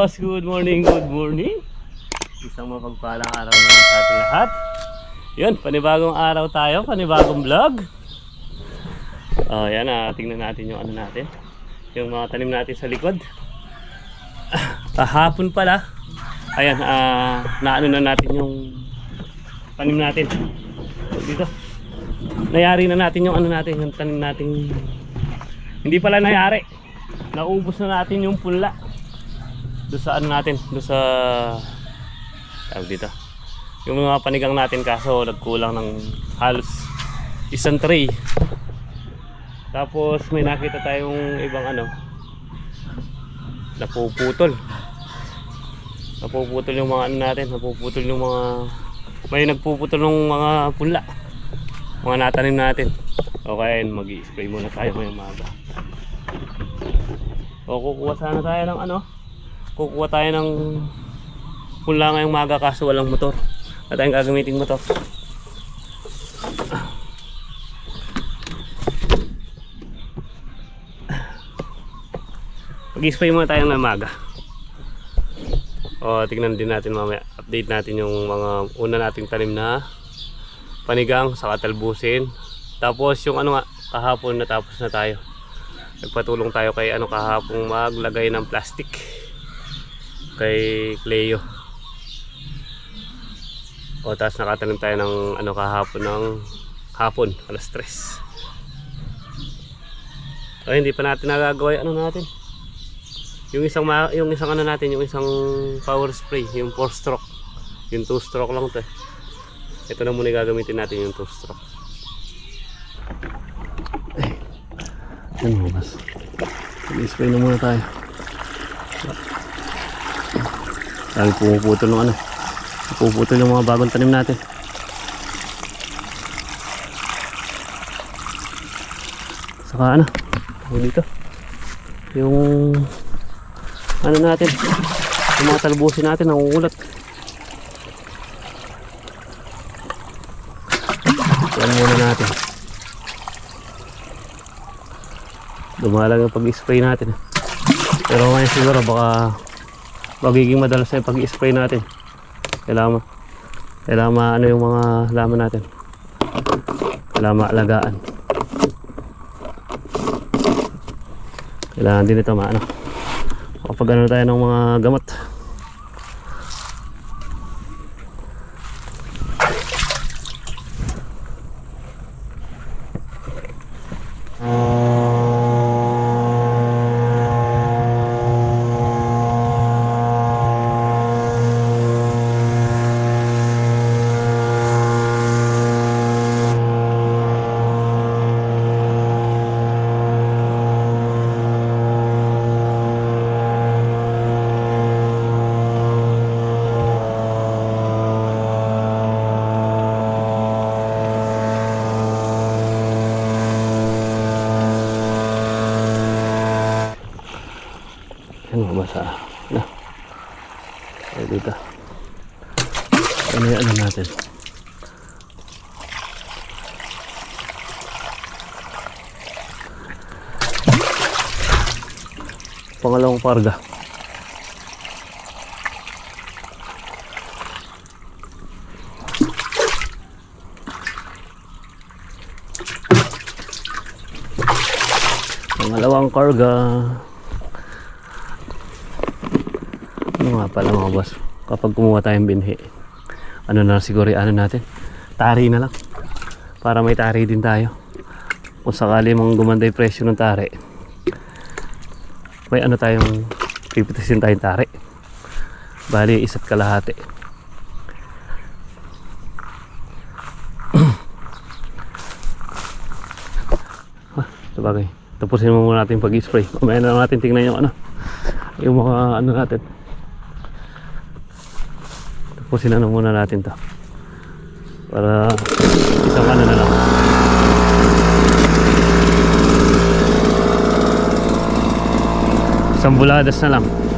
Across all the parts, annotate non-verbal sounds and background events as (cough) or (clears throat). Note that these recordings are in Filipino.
boss, good morning, good morning. Isang mapagpalang araw naman sa ating lahat. Yun, panibagong araw tayo, panibagong vlog. Oh, yan ah, tingnan natin yung ano natin. Yung mga tanim natin sa likod. Kahapon pala. Ayan, ah, naano na natin yung tanim natin. Dito. Nayari na natin yung ano natin, yung tanim natin. Hindi pala nayari. Naubos na natin yung punla doon sa ano natin, doon sa tawag dito. Yung mga panigang natin kaso nagkulang ng halos isang tray. Tapos may nakita tayong ibang ano napuputol. Napuputol yung mga ano natin, napuputol yung mga may nagpuputol ng mga pula. Mga natanim natin. Okay, mag-i-spray muna tayo ngayong maga. O kukuha sana tayo ng ano, kukuha tayo ng pula ngayong maga kaso walang motor. Wala tayong gagamitin motor. Mag-spray muna tayo ng maga. O, tignan din natin mamaya. Update natin yung mga una nating tanim na panigang sa katalbusin. Tapos yung ano nga, kahapon natapos na tayo. Nagpatulong tayo kay ano kahapon maglagay ng plastic kay Cleo. O tapos nakatanim tayo ng ano kahapon ng hapon, alas 3. O hindi pa natin nagagawa ano natin. Yung isang yung isang ano natin, yung isang power spray, yung 4 stroke. Yung 2 stroke lang 'to. eh. Ito na muna gagamitin natin yung 2 stroke. Eh. Ano mas? Mag-spray na muna tayo. Dahil pumuputol ng ano. Puputol yung mga bagong tanim natin. Saka ano, dito. Yung ano natin, yung mga talbusin natin nangungulat. Yan muna natin. Dumalang yung pag-spray natin. Pero ngayon siguro baka magiging madalas na yung pag-spray natin. Kailangan, kailangan maano yung mga laman natin. Kailangan maalagaan. Kailangan din ito maano. Kapag ano tayo ng mga gamot. Yan mabasa. Na. Ay dito. Ano yung ano natin? Parga. Pangalawang karga. Ano nga pala mga boss, kapag kumuha tayong binhi, ano na siguro ano natin, tari na lang. Para may tari din tayo. Kung sakali mong gumanda yung presyo ng tari, may ano tayong pipitisin tayong tari. Bali, isa't kalahati. (clears throat) ah, sabagay. Tapusin mo muna natin pag-spray. Mamaya na natin tingnan yung ano, yung mga ano natin. Tapusin ano muna natin to. Para isang ano na lang. Isang buladas na lang.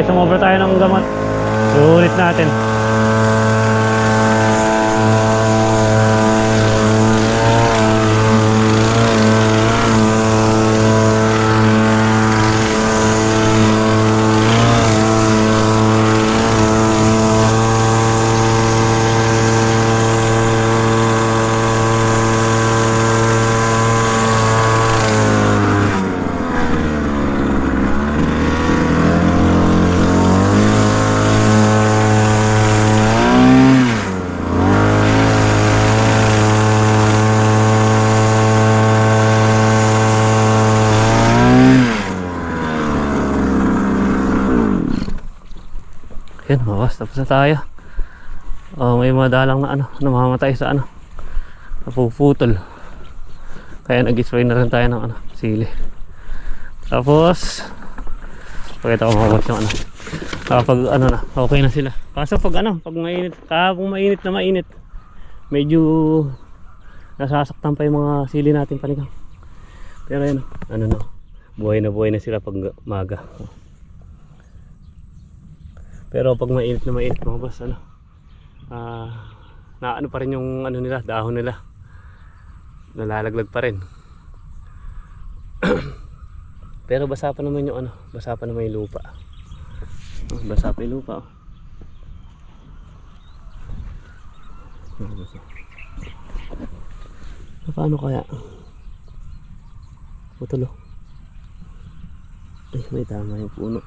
Tayo. May sumobra tayo ng gamot. Sulit natin. Yan, mawas. Tapos na tayo. Oh, may mga dalang na ano, namamatay sa ano. Napuputol. Kaya nag-spray na rin tayo ng ano, sili. Tapos, pakita ko mawas yung ano. Kapag ano na, okay na sila. Kaso pag ano, pag mainit, kapag mainit na mainit, medyo nasasaktan pa yung mga sili natin panigang. Pero yan, ano na, buhay na buhay na sila pag maga. Pero pag mainit na mainit mga boss, ano, ah, na ano pa rin yung ano nila, dahon nila. Nalalaglag pa rin. (clears throat) Pero basa pa naman yung ano, basa pa naman yung lupa. Oh, basa pa yung lupa. Oh. Ah. Ah, Paano kaya? Putulo. Ay, may tama yung puno.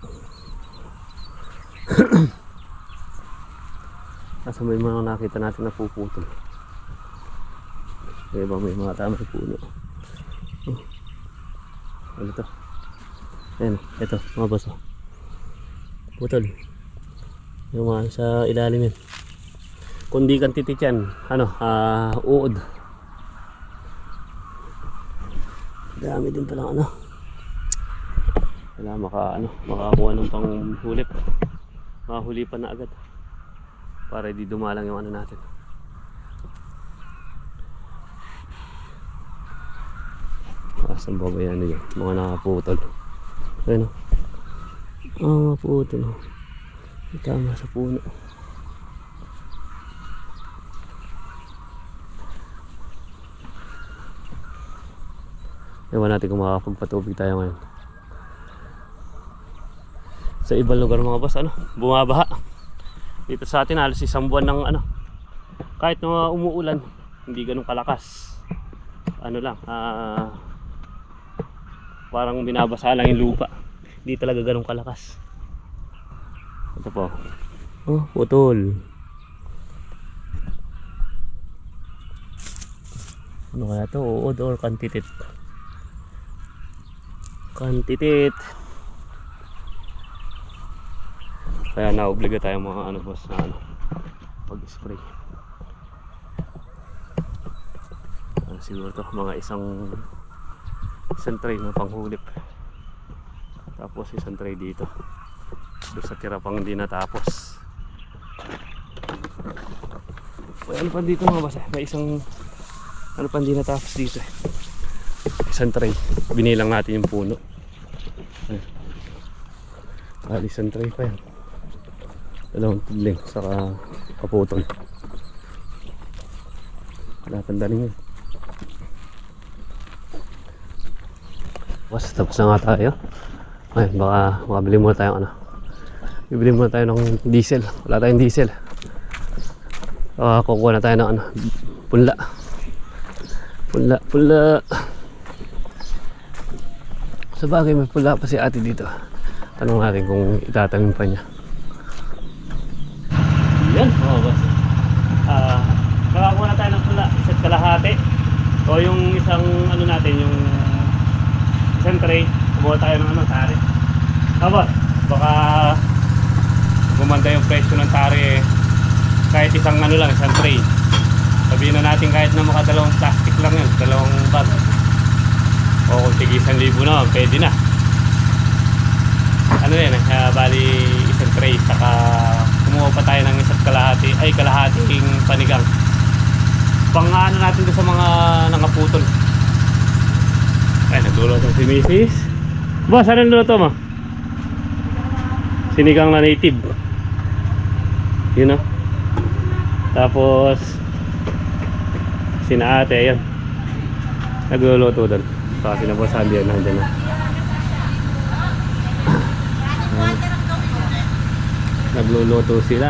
(clears throat) Kaso may mga nakita natin na puputol. May iba may mga tama sa puno. Oh. Ano to? Ayan, ito, mga boss. oh. Putol. Yung mga sa ilalim yan. Kung di kang titik ano, ah, uod. Dami din pala ano. Wala maka, ano, makakuha ng panghulip. Makahuli pa na agad. Para di dumalang yung ano natin. Asan ba ba yan yun? Mga nakaputol. Ayun o. Ah, mga putol. oh. May Tama sa puno. Ewan natin kung makakapagpatubig tayo ngayon. Sa ibang lugar mga boss, ano, bumabaha. Dito sa atin halos isang buwan ng ano. Kahit na umuulan, hindi ganun kalakas. Ano lang, ah parang binabasa lang yung lupa. Hindi talaga ganun kalakas. Ito po. Oh, putol. Ano kaya to? Uod or kantitit? Kantitit. Kaya naobliga tayo mga ano boss na ano pag-spray. Ah, siguro to mga isang isang tray na panghulip. Tapos isang tray dito. Doon sa tira pang hindi natapos. May ano pa dito mga boss eh. May isang ano pa hindi natapos dito eh. Isang tray. Binilang natin yung puno. Ayun. Bali isang tray pa yan dalawang tudling saka kaputol. Wala tandaling yun. Was tapos na nga tayo. Ay baka makabili muna tayo ano. Bibili muna tayo ng diesel. Wala tayong diesel. Uh, kukuha na tayo ng ano punla. Punla punla. Sa bagay may pula pa si ate dito. Tanong natin kung itatanim pa niya yan, oo boss. Ah, nakakuha na tayo ng pula, isa't kalahati. O yung isang ano natin, yung isang kumuha tayo ng ano, tari. Tapos, baka gumanda yung presyo ng tari eh, kahit isang ano lang, isang tray. Sabihin na natin kahit na makadalawang plastic lang yun, dalawang bag. O kung tig isang libo na, pwede na. Ano yan, uh, bali isang tray, saka kumuha pa tayo ng isa't kalahati, ay kalahating panigang. Pang ano natin doon sa mga nakaputol. Ay, nagluluto si Mrs. Boss, anong luto mo? sinigang na native. Yun o. Tapos, sina ate, yun. Nagluluto doon. Kasi na po sabi yan, nandyan na. Nagluluto sila.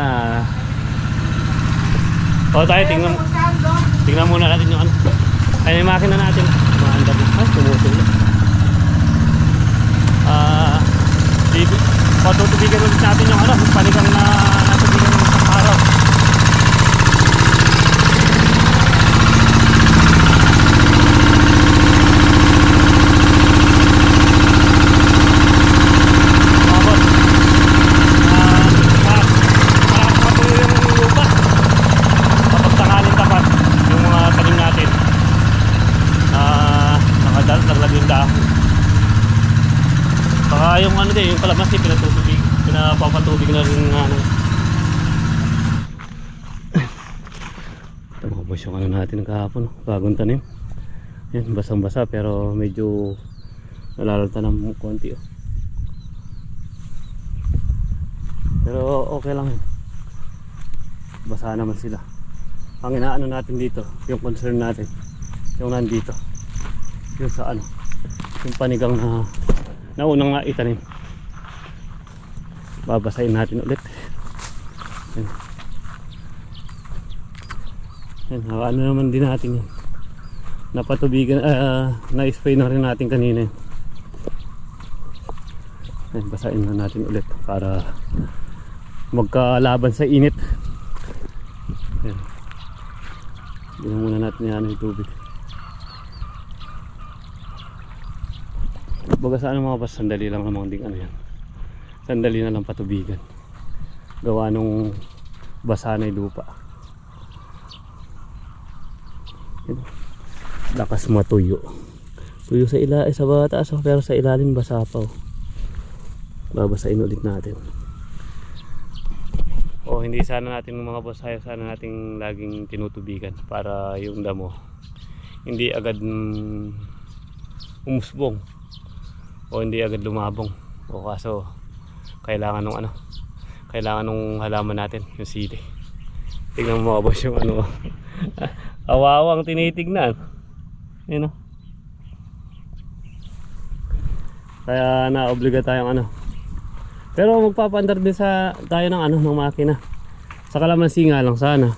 O tayo, tingnan, tingnan muna natin yung ano. Ay, yung makina natin. Maanda din. Ay, tumutuloy. Uh, patutubigan ulit natin yung ano, panigang na natubigan ng isang araw. Tapos, ah, ah, malakas matuloy yung lupa. Kapag tangaling tapat, yung mga tanim natin, ah, nakadal, yung dahon. Saka yung kalamansi pinatutubig, pinapapatubig na rin ng ano. Ito mga boss yung ano natin kahapon, bagong tanim. Yan, basang basa pero medyo nalalanta ng konti oh. Pero okay lang yun. Basa naman sila. Ang inaano natin dito, yung concern natin, yung nandito. Yung sa ano, yung panigang na naunang na itanim babasahin natin ulit. Yan yan ano naman din natin yan. Napatubigan ah, na-spray na rin natin kanina yan. Basahin na natin ulit para magkalaban sa init. Yan Tingnan muna natin yan yung tubig. Baga sa ano mga pas, sandali lang namang ding ano yan. Sandali na lang patubigan. Gawa nung basa na lupa. Lakas matuyo. Tuyo sa ila eh, sa bataas oh, pero sa ilalim basa pa oh. Babasahin ulit natin. O hindi sana natin mga boss ayaw sana nating laging tinutubigan para yung damo hindi agad umusbong o hindi agad lumabong o kaso kailangan nung ano kailangan nung halaman natin yung sili tignan mo boss yung ano. (laughs) Awawang tinitignan. Yun o kaya naobliga tayong ano. Pero magpapandar din sa tayo ng ano ng makina. Sa kalamansi nga lang sana.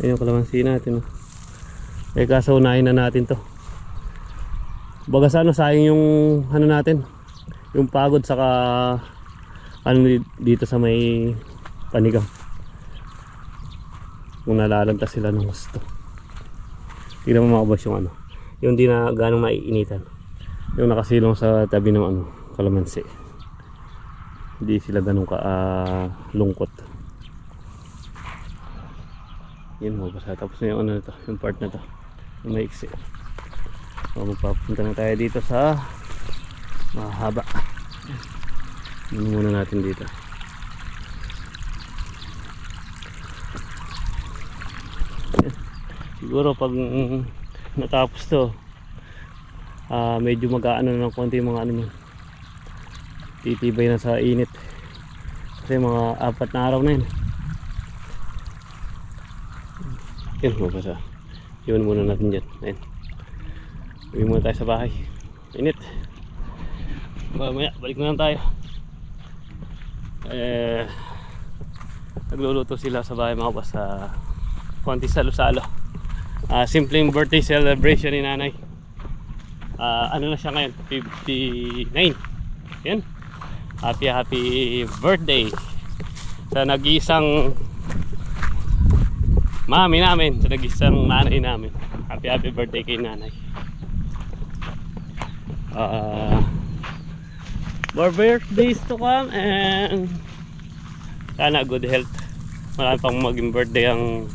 Ayun yung kalamansi natin oh. eh kaso unahin na natin to. Baga sa ano sayang yung ano natin yung pagod saka ano di- dito sa may panigang. Kung nalalanta sila ng gusto tignan mo mga yung ano. Yung di na ganong maiinitan. Yung nakasilong sa tabi ng ano kalamansi. Hindi sila ganong ka ah, lungkot. Yun mo basta tapos na yung ano na to yung part na to. Yung may iksi So, magpapunta na tayo dito sa mahaba. Ano muna natin dito. (laughs) Siguro pag mm, natapos to, ah medyo mag-aano na ng konti mga ano yun. Titibay na sa init. Kasi mga apat na araw na yun. Yun, mabasa. Yun muna natin dyan. Ayun. Uwi muna tayo sa bahay. Init. Mamaya, balik na lang tayo. Eh, nagluluto sila sa bahay mga boss sa konti salo-salo. Ah, simpleng birthday celebration ni nanay. Ah, ano na siya ngayon? 59. Yan. Happy happy birthday sa nag-iisang mami namin, sa nag-iisang nanay namin. Happy happy birthday kay nanay. uh, more birthdays to come and sana good health. Marami pang maging birthday ang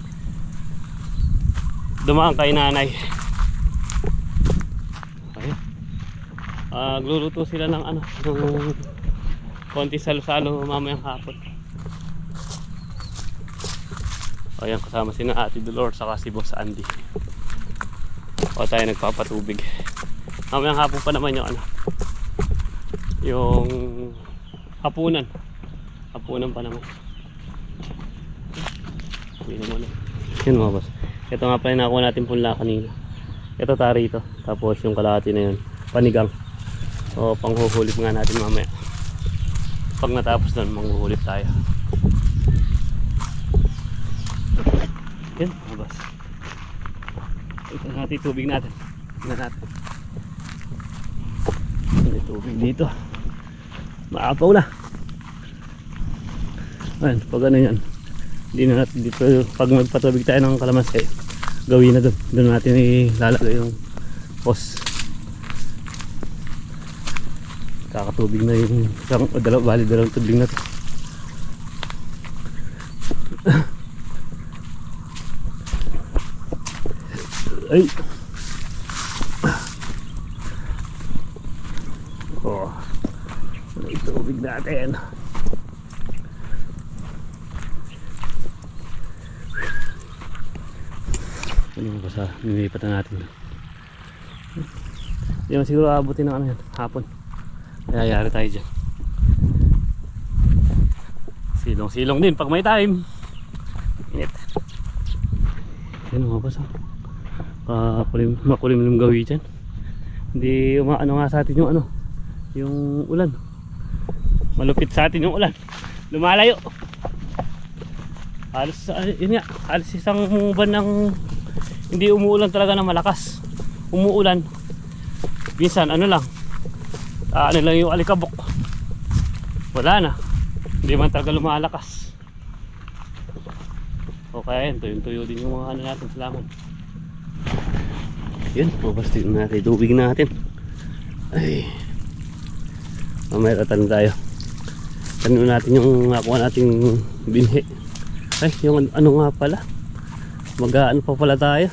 dumaan kay nanay. Ayun uh, gluluto sila ng ano ng konti salo-salo mamayang hapon. Ayan kasama si na Ate Dolores saka si Boss Andy. O tayo nagpapatubig. Mamayang hapon pa naman yung ano yung hapunan Hapunan pa naman. Hindi naman. Yun mga boss. Ito nga pala nakuha natin punla kanina. Ito tari ito. Tapos yung kalahati na yun. Panigang. So panghuhulip nga natin mamaya. Pag natapos nun, manghuhulip tayo. Yan mga boss. Ito natin tubig natin. Tingnan natin. Tubig dito. Maapaw na. Ayan, pag ano yan. Hindi na natin dito, pag magpatubig tayo ng kalamansi, gawin na doon. Doon natin ilalagay yung hose. Kakatubig na yung isang, o dalaw, bali dalawang tubig na to. (laughs) Ay! Oh, may tubig natin. Ano ba sa nilipat na natin? Hindi naman siguro abutin ng ano yan, hapon. Kaya yari tayo dyan. Silong-silong din pag may time. Init. Yan mga basa. Makulim, makulimlim gawi dyan. Hindi umaano nga sa atin yung ano, yung ulan. Malupit sa atin yung ulan. Lumalayo. Halos, ah, yun nga, halos isang buwan ng hindi umuulan talaga na malakas. Umuulan. Minsan, ano lang, ah, ano lang yung alikabok. Wala na. Hindi man talaga lumalakas. O kaya yun, tuyong-tuyo din yung mga ano natin salaman. Yun, mabastin natin. Tubig natin. Ay. Mamaya tatanong tayo. Tanong natin yung nakuha nating binhi. Ay, yung an- ano nga pala. Mag-ano pa pala tayo.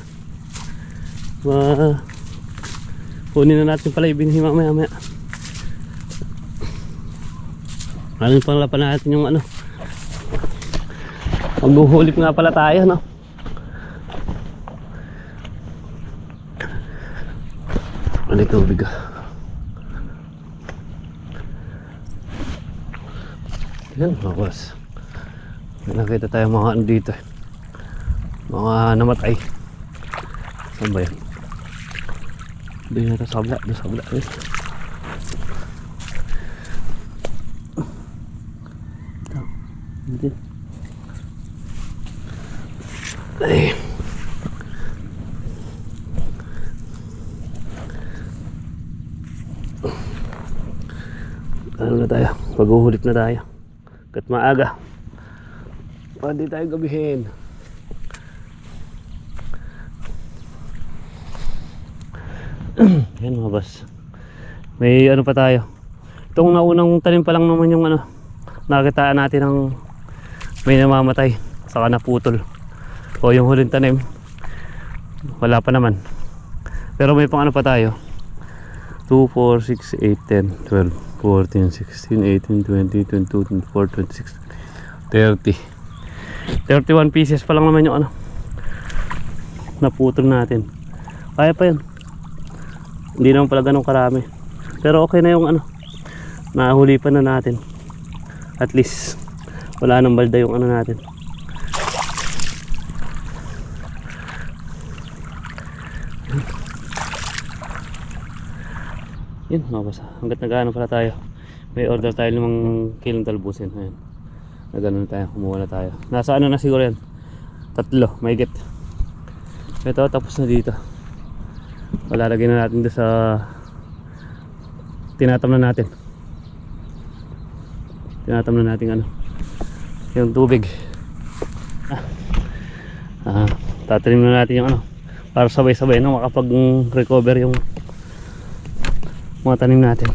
Ma kunin na natin pala yung binhi mamaya mamaya. Ano pala pa natin yung ano. Maghuhulip nga pala tayo, no? Ano tubig ah? Yan. May nakita tayo mga ano dito. eh. Mga namatay. Saan ba yan? Doon yata sa kabla. Doon sa. Ay. Ano na tayo? Maghuhulip na tayo. Kat maaga. Di tayo gabihin. Yan mga boss. May ano pa tayo. Itong naunang tanim pa lang naman yung ano. Nakitaan natin ng may namamatay. Saka naputol. O yung huling tanim. Wala pa naman. Pero may pang ano pa tayo. 2, 4, 6, 8, 10, 12, 14, 16, 18, 20, 22, 24, 26, 30. 31 pieces pa lang naman yung ano. Naputol natin. Kaya pa yan. Hindi naman pala ganun karami. Pero okay na yung ano. Nahuli pa na natin. At least wala nang balda yung ano natin. Yun mga boss. Hanggat nag-ano pala tayo. May order tayo ng kilong talbusin. Ayun. Nagano na tayo. Kumuha na tayo. Nasa ano na siguro yan. Tatlo. May get. Ito tapos na dito. Palalagay na natin doon sa tinatam na natin. Tinatam na natin ano. Yung tubig. Ah. Ah, tatanim na natin yung ano. Para sabay-sabay no makapag-recover yung mga tanim natin.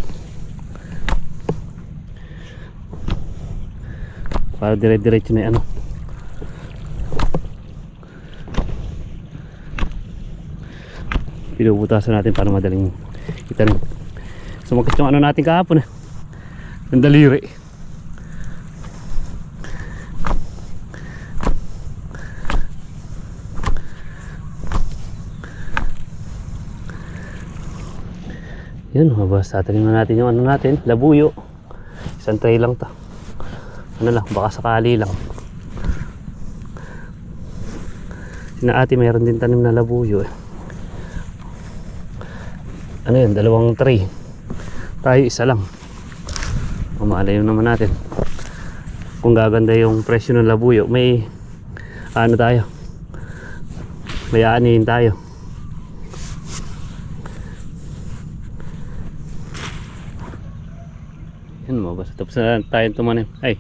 Para dire-diretso na yung ano. Pinuputasan natin para madaling itanim. Sumagot yung ano natin kahapon eh. Yung daliri. Yan mga boss, tatanim na natin yung ano natin, labuyo. Isang tray lang to. ano lang, baka sakali lang. Sina ate mayroon din tanim na labuyo eh. Ano yun, dalawang tray. Tayo isa lang. Umalayo naman natin. Kung gaganda yung presyo ng labuyo, may ano tayo. May aanihin tayo. Yan mo, basta tapos na tayo tumanim. Ay,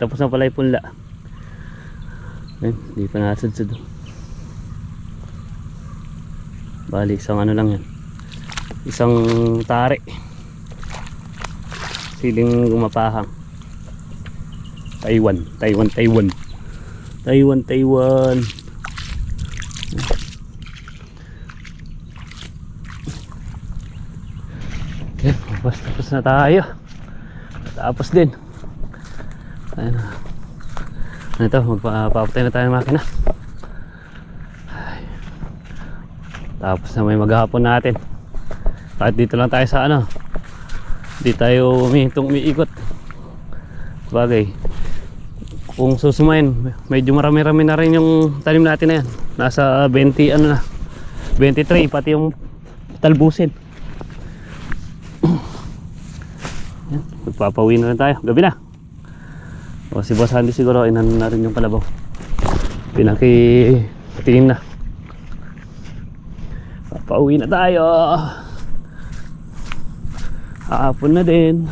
tapos na pala yung punla. Ayun, di pa nasudsud. Bali, isang ano lang yan. Isang tare. Siling gumapahang. Taiwan, Taiwan, Taiwan. Taiwan, Taiwan. Yan, basta tapos na tayo. Tapos din. Ayun na. Ano ito, magpapapatay na tayo ng makina. Tapos na may maghapon natin. Kahit dito lang tayo sa ano. Di tayo umihintong umiikot. Bagay. Kung susumayin, medyo marami-rami na rin yung tanim natin na yan. Nasa 20 ano na. 23 pati yung talbusin. (clears throat) Yan, magpapauwi na rin tayo. Gabi na. O si Boss Andy siguro inan na rin yung kalabaw. Pinaki tingin na. Papauwi na tayo. Hapon na din.